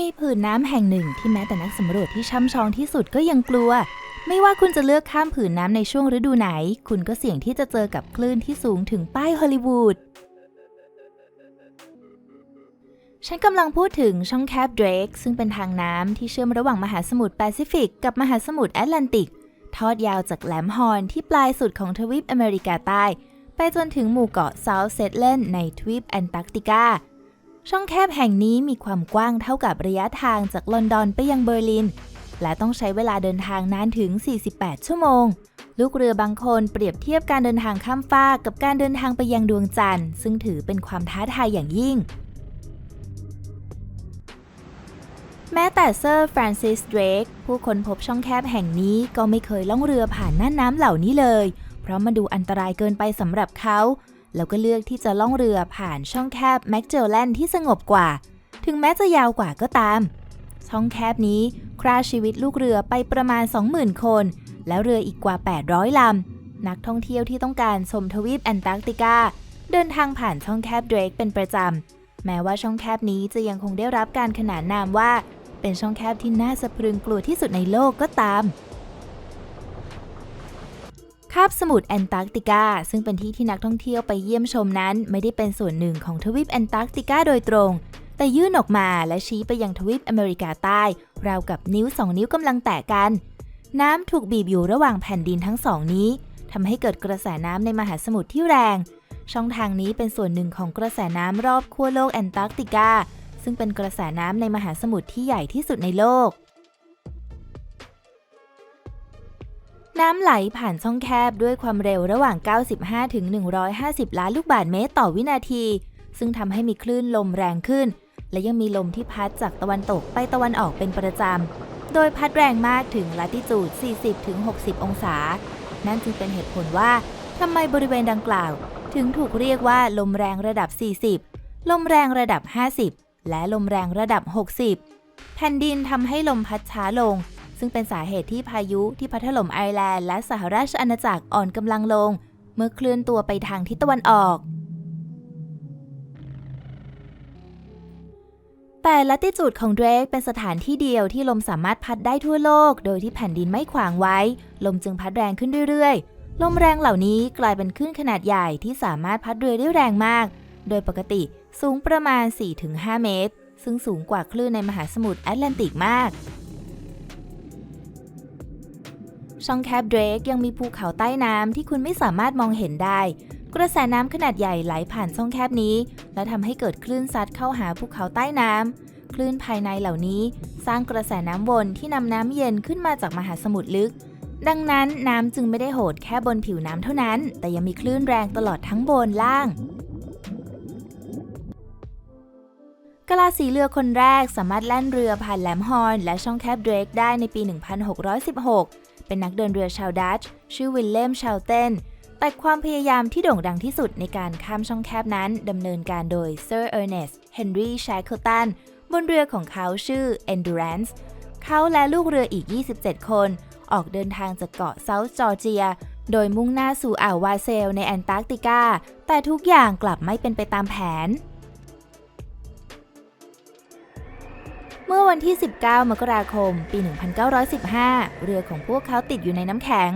มีผืนน้ำแห่งหนึ่งที่แม้แต่นักสำรวจที่ช่ำชองที่สุดก็ยังกลัว ไม่ว่าคุณจะเลือกข้ามผืนน้ำในช่วงฤดูไหน คุณก็เสี่ยงที่จะเจอกับคลื่นที่สูงถึงป้ายฮอลลีวูด ฉันกำลังพูดถึงช่องแคบเดรกซึ่งเป็นทางน้ำที่เชื่อมระหว่างมหาสมุทรแปซิฟิกกับมหาสมุทรแอตแลนติก ทอดยาวจากแหลมฮอร์นที่ปลายสุดของทวีปอเมริกาใต้ ไปจนถึงหมู่เกาะเซาท์เซตเลนในทวีปแอนตาร์กติกา ช่องแคบแห่งนี้มีความกว้างเท่ากับระยะทางจากลอนดอนไปยังเบอร์ลิน และต้องใช้เวลาเดินทางนานถึง 48 ชั่วโมง ลูกเรือบางคนเปรียบเทียบการเดินทางข้ามฟากกับการเดินทางไปยังดวงจันทร์ ซึ่งถือเป็นความท้าทายอย่างยิ่ง แม้แต่เซอร์ฟรานซิสเดรกผู้ค้นพบช่องแคบแห่งนี้ก็ไม่เคยล่องเรือผ่านน่านน้ำเหล่านี้เลย เพราะมันดูอันตรายเกินไปสำหรับเขา แล้วก็เลือกที่จะล่องเรือผ่านช่องแคบแมกเจลแลนด์ที่สงบกว่า ถึงแม้จะยาวกว่าก็ตาม ช่องแคบนี้ฆ่าชีวิตลูกเรือไปประมาณ 20,000 คน แล้วเรืออีกกว่า 800 ลำ นักท่องเที่ยวที่ต้องการชมทวีปแอนตาร์กติกา เดินทางผ่านช่องแคบเดรกเป็นประจำ แม้ว่าช่องแคบนี้จะยังคงได้รับการขนานนามว่า เป็นช่องแคบที่น่าสะพรึงกลัวที่สุดในโลกก็ตามาบสมุทรแอนตาร์กติกา ซึ่งเป็นที่ที่นักท่องเที่ยวไปเยี่ยมชมนั้น ไม่ได้เป็นส่วนหนึ่งของทวีปแอนตาร์กติกาโดยตรง แต่ยื่นออกมาและชี้ไปยังทวีปอเมริกาใต้ ราวกับนิ้วสองนิ้วกำลังแตะกัน น้ำถูกบีบอยู่ระหว่างแผ่นดินทั้งสองนี้ทำให้เกิดกระแสน้ำในมหาสมุทรที่แรง ช่องทางนี้เป็นส่วนหนึ่งของกระแสน้ำรอบขั้วโลกแอนตาร์กติกา ซึ่งเป็นกระแสน้ำในมหาสมุทรที่ใหญ่ที่สุดในโลก น้ำไหลผ่านช่องแคบด้วยความเร็วระหว่าง 95ถึง150 ล้านลูกบาศก์เมตรต่อวินาที ซึ่งทำให้มีคลื่นลมแรงขึ้น และยังมีลมที่พัดจากตะวันตกไปตะวันออกเป็นประจำ โดยพัดแรงมากถึงลัติจูด 40ถึง60 องศา นั่นจึงเป็นเหตุผลว่าทำไมบริเวณดังกล่าว ถึงถูกเรียกว่าลมแรงระดับ 40 ลมแรงระดับ 50 และลมแรงระดับ 60 แผ่นดินทำให้ลมพัดช้าลง ซึ่งเป็นสาเหตุที่พายุที่พัดถล่มไอร์แลนด์และสหราชอาณาจักรอ่อนกำลังลง เมื่อเคลื่อนตัวไปทางทิศตะวันออก แต่ลัติจูดของเดรกเป็นสถานที่เดียวที่ลมสามารถพัดได้ทั่วโลก โดยที่แผ่นดินไม่ขวางไว้ ลมจึงพัดแรงขึ้นเรื่อยๆ ลมแรงเหล่านี้กลายเป็นคลื่นขนาดใหญ่ที่สามารถพัดเรือได้แรงมาก โดยปกติสูงประมาณ 4-5 เมตร ซึ่งสูงกว่าคลื่นในมหาสมุทรแอตแลนติกมาก ช่องแคบเดรกยังมีภูเขาใต้น้ำที่คุณไม่สามารถมองเห็นได้ กระแสน้ำขนาดใหญ่ไหลผ่านช่องแคบนี้ และทำให้เกิดคลื่นซัดเข้าหาภูเขาใต้น้ำคลื่นภายในเหล่านี้ สร้างกระแสน้ำวนที่นำน้ำเย็นขึ้นมาจากมหาสมุทรลึก ดังนั้นน้ำจึงไม่ได้โหดแค่บนผิวน้ำเท่านั้น แต่ยังมีคลื่นแรงตลอดทั้งบนล่างกลาสีเรือคนแรกสามารถแล่นเรือผ่านแหลมฮอร์นและช่องแคบเดรกได้ในปี 1616 เป็นนักเดินเรือชาวดัตช์ชื่อวิลเลมชาวเตนแต่ความพยายามที่โด่งดังที่สุดในการข้ามช่องแคบนั้นดำเนินการโดยเซอร์เออร์เนสต์เฮนรี่แชคเคิลตันบนเรือของเขาชื่อ Endurance เขาและลูกเรืออีก 27 คน ออกเดินทางจากเกาะเซาท์จอร์เจีย โดยมุ่งหน้าสู่อ่าววาเซลในแอนตาร์กติกา แต่ทุกอย่างกลับไม่เป็นไปตามแผน เมื่อวันที่ 19 มกราคม ปี 1915 เรือของพวกเขาติดอยู่ในน้ำแข็ง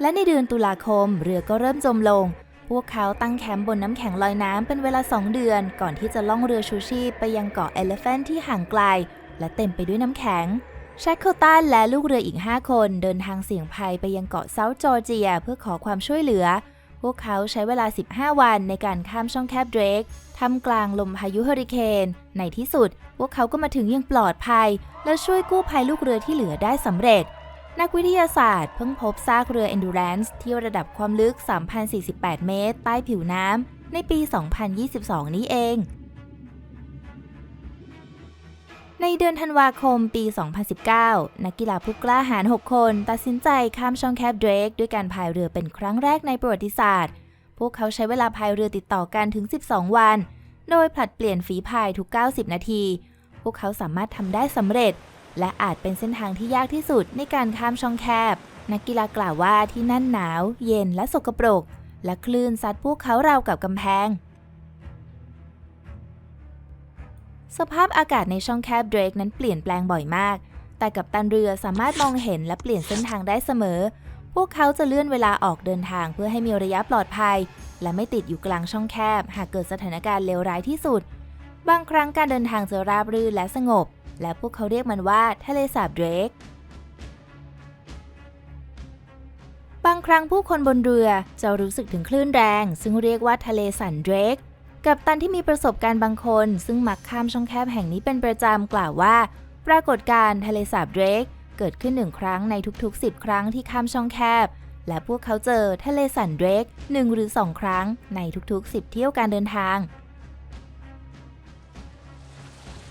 และในเดือนตุลาคม เรือก็เริ่มจมลง พวกเขาตั้งแคมป์บนน้ำแข็งลอยน้ำเป็นเวลา 2 เดือน ก่อนที่จะล่องเรือชูชีพไปยังเกาะเอเลฟ a n t ที่ห่างไกล และเต็มไปด้วยน้ำแข็งแชคเคลตันและลูกเรืออีก 5 คนเดินทางเสี่ยงภัยไปยังเกาะเซาท์จอร์เจีย เพื่อขอความช่วยเหลือ วกเขาใช้เวลา 15 วันในการข้ามช่องแคบเดรกท่ามกลางลมพายุเฮอริเคน ในที่สุด พวกเขาก็มาถึงอย่างปลอดภัย และช่วยกู้ภัยลูกเรือที่เหลือได้สำเร็จ นักวิทยาศาสตร์เพิ่งพบซากเรือ Endurance ที่ระดับความลึก 3,048 เมตร ใต้ผิวน้ำในปี 2022 นี้เอง ในเดือนธันวาคมปี 2019 นักกีฬาผู้กล้าหาญ 6 คน ตัดสินใจข้ามช่องแคบเดรกด้วยการพายเรือเป็นครั้งแรกในประวัติศาสตร์ พวกเขาใช้เวลาพายเรือติดต่อกันถึง 12 วัน โดยผลัดเปลี่ยนฝีพายทุก 90 นาที พวกเขาสามารถทำได้สำเร็จ และอาจเป็นเส้นทางที่ยากที่สุดในการข้ามช่องแคบ นักกีฬากล่าวว่าที่นั่นหนาว เย็นและสกปรก และคลื่นซัดพวกเขาราวกับกำแพง สภาพอากาศในช่องแคบเดรกนั้นเปลี่ยนแปลงบ่อยมาก แต่กัปตันเรือสามารถมองเห็นและเปลี่ยนเส้นทางได้เสมอ พวกเขาจะเลื่อนเวลาออกเดินทางเพื่อให้มีระยะปลอดภัย และไม่ติดอยู่กลางช่องแคบ หากเกิดสถานการณ์เลวร้ายที่สุด บางครั้งการเดินทางจะราบรื่นและสงบ และพวกเขาเรียกมันว่าทะเลสาบเดรกบางครั้งผู้คนบนเรือจะรู้สึกถึงคลื่นแรง ซึ่งเรียกว่าทะเลสันเดรก กับตันที่มีประสบการณ์บางคน ซึ่งมักข้ามช่องแคบแห่งนี้เป็นประจำกล่าวว่า ปรากฏการณ์ทะเลสาบเดรกเกิดขึ้นหนึ่งครั้งในทุกๆ 10 ครั้งที่ข้ามช่องแคบ และพวกเขาเจอทะเลสันเดรกหนึ่งหรือสองครั้งในทุกๆ 10 เที่ยวการเดินทาง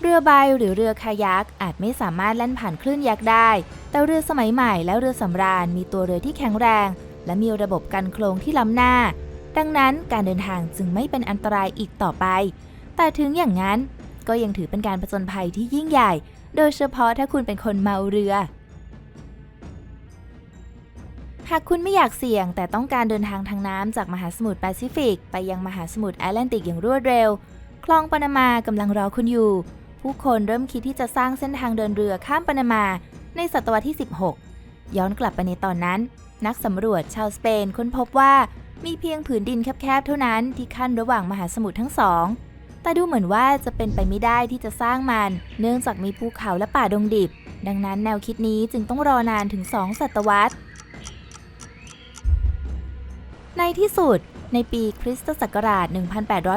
เรือใบหรือเรือคายักอาจไม่สามารถแล่นผ่านคลื่นยักษ์ได้ แต่เรือสมัยใหม่และเรือสำราญมีตัวเรือที่แข็งแรง และมีระบบกันโคลงที่ล้ำหน้า ดังนั้นการเดินทางจึงไม่เป็นอันตรายอีกต่อไป แต่ถึงอย่างนั้นก็ยังถือเป็นการผจญภัยที่ยิ่งใหญ่ โดยเฉพาะถ้าคุณเป็นคนเมาเรือ หากคุณไม่อยากเสี่ยง แต่ต้องการเดินทางทางน้ำจากมหาสมุทรแปซิฟิก ไปยังมหาสมุทรแอตแลนติกอย่างรวดเร็ว คลองปานามากำลังรอคุณอยู่ ผู้คนเริ่มคิดที่จะสร้างเส้นทางเดินเรือข้ามปานามาในศตวรรษที่ 16 ย้อนกลับไปในตอนนั้น นักสำรวจชาวสเปนค้นพบว่า มีเพียงผืนดินแคบๆ เท่านั้นที่ขั้นระหว่างมหาสมุทรทั้งสอง แต่ดูเหมือนว่าจะเป็นไปไม่ได้ที่จะสร้างมัน เนื่องจากมีภูเขาและป่าดงดิบ ดังนั้นแนวคิดนี้จึงต้องรอนานถึง2ศตวรรษ ในที่สุด ในปีคริสตศักราช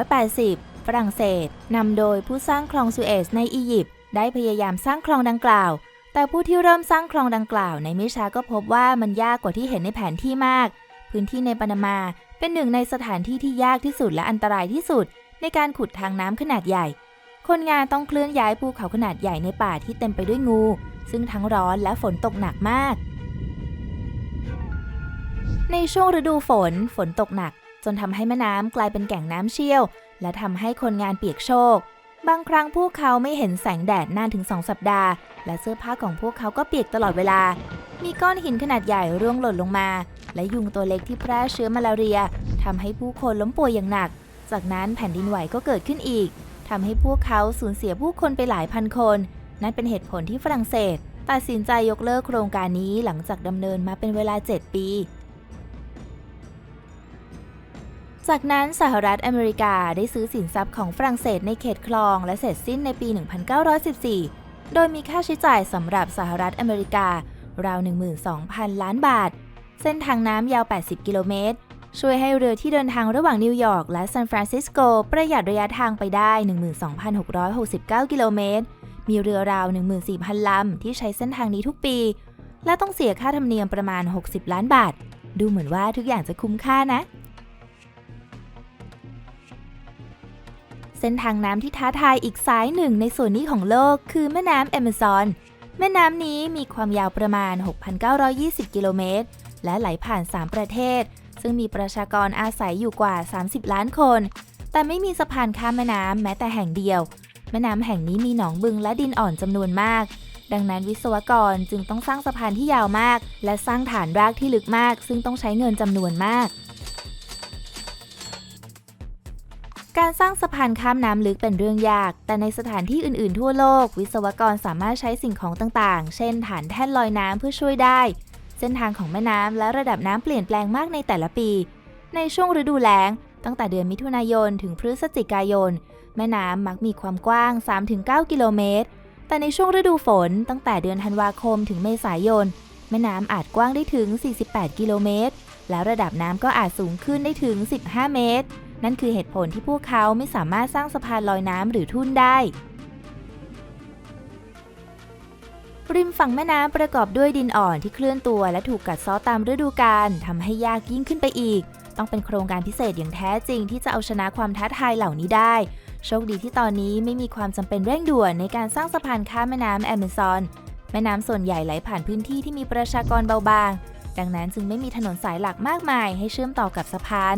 1880 ฝรั่งเศสนำโดยผู้สร้างคลองสุเอซในอียิปต์ได้พยายามสร้างคลองดังกล่าว แต่ผู้ที่เริ่มสร้างคลองดังกล่าวในไม่ช้าก็พบว่ามันยากกว่าที่เห็นในแผนที่มาก พื้นที่ในปานามาเป็นหนึ่งในสถานที่ที่ยากที่สุดและอันตรายที่สุด ในการขุดทางน้ำขนาดใหญ่ คนงานต้องเคลื่อนย้ายภูเขาขนาดใหญ่ในป่าที่เต็มไปด้วยงู ซึ่งทั้งร้อนและฝนตกหนักมาก ในช่วงฤดูฝน ฝนตกหนัก จนทำให้แม่น้ำกลายเป็นแก่งน้ำเชี่ยว และทำให้คนงานเปียกโชก บางครั้งพวกเขาไม่เห็นแสงแดดนานถึง2สัปดาห์ และเสื้อผ้าของพวกเขาก็เปียกตลอดเวลา มีก้อนหินขนาดใหญ่ร่วงหล่นลงมา และยุงตัวเล็กที่แพร่เชื้อมาลาเรียทำให้ผู้คนล้มป่วยอย่างหนัก จากนั้นแผ่นดินไหวก็เกิดขึ้นอีกทำให้พวกเขาสูญเสียผู้คนไปหลายพันคน นั่นเป็นเหตุผลที่ฝรั่งเศสตัดสินใจยกเลิกโครงการนี้หลังจากดำเนินมาเป็นเวลา 7 ปี จากนั้นสหรัฐอเมริกาได้ซื้อสินทรัพย์ของฝรั่งเศสในเขตคลองและเสร็จสิ้นในปี 1914 โดยมีค่าใช้จ่ายสำหรับสหรัฐอเมริการาว 12,000 ล้านบาท เส้นทางน้ำยาว 80 กิโลเมตร ช่วยให้เรือที่เดินทางระหว่างนิวยอร์กและซานฟรานซิสโกประหยัดระยะทางไปได้ 12,669 กิโลเมตร มีเรือราว 14,000 ลำ ที่ใช้เส้นทางนี้ทุกปี และต้องเสียค่าธรรมเนียมประมาณ 60 ล้านบาท ดูเหมือนว่าทุกอย่างจะคุ้มค่านะ เส้นทางน้ำที่ท้าทายอีกสายหนึ่งในส่วนนี้ของโลก คือแม่น้ำแอมะซอน แม่น้ำนี้มีความยาวประมาณ 6,920 กิโลเมตร และไหลผ่าน 3 ประเทศ ซึ่งมีประชากรอาศัยอยู่กว่า 30 ล้านคน แต่ไม่มีสะพานข้ามแม่น้ำแม้แต่แห่งเดียว แม่น้ำแห่งนี้มีหนองบึงและดินอ่อนจำนวนมาก ดังนั้นวิศวกรจึงต้องสร้างสะพานที่ยาวมาก และสร้างฐานรากที่ลึกมาก ซึ่งต้องใช้เงินจำนวนมากการสร้างสะพานข้ามน้ำลึกเป็นเรื่องยาก แต่ในสถานที่อื่น ๆ ทั่วโลก วิศวกรสามารถใช้สิ่งของต่าง ๆ เช่น ฐานแท่นลอยน้ำเพื่อช่วยได้ เส้นทางของแม่น้ำและระดับน้ำเปลี่ยนแปลงมากในแต่ละปี ในช่วงฤดูแล้ง ตั้งแต่เดือนมิถุนายนถึงพฤศจิกายน แม่น้ำมักมีความกว้าง 3-9 กิโลเมตร แต่ในช่วงฤดูฝน ตั้งแต่เดือนธันวาคมถึงเมษายน แม่น้ำอาจกว้างได้ถึง 48 กิโลเมตร แล้วระดับน้ำก็อาจสูงขึ้นได้ถึง 15 เมตร นั่นคือเหตุผลที่พวกเขาไม่สามารถสร้างสะพานลอยน้ำหรือทุ่นได้ ริมฝั่งแม่น้ำประกอบด้วยดินอ่อนที่เคลื่อนตัวและถูกกัดเซาะตามฤดูกาลทำให้ยากยิ่งขึ้นไปอีก ต้องเป็นโครงการพิเศษอย่างแท้จริงที่จะเอาชนะความท้าทายเหล่านี้ได้ โชคดีที่ตอนนี้ไม่มีความจำเป็นเร่งด่วนในการสร้างสะพานข้ามแม่น้ำแอมะซอน แม่น้ำส่วนใหญ่ไหลผ่านพื้นที่ที่มีประชากรเบาบาง ดังนั้นจึงไม่มีถนนสายหลักมากมายให้เชื่อมต่อกับสะพาน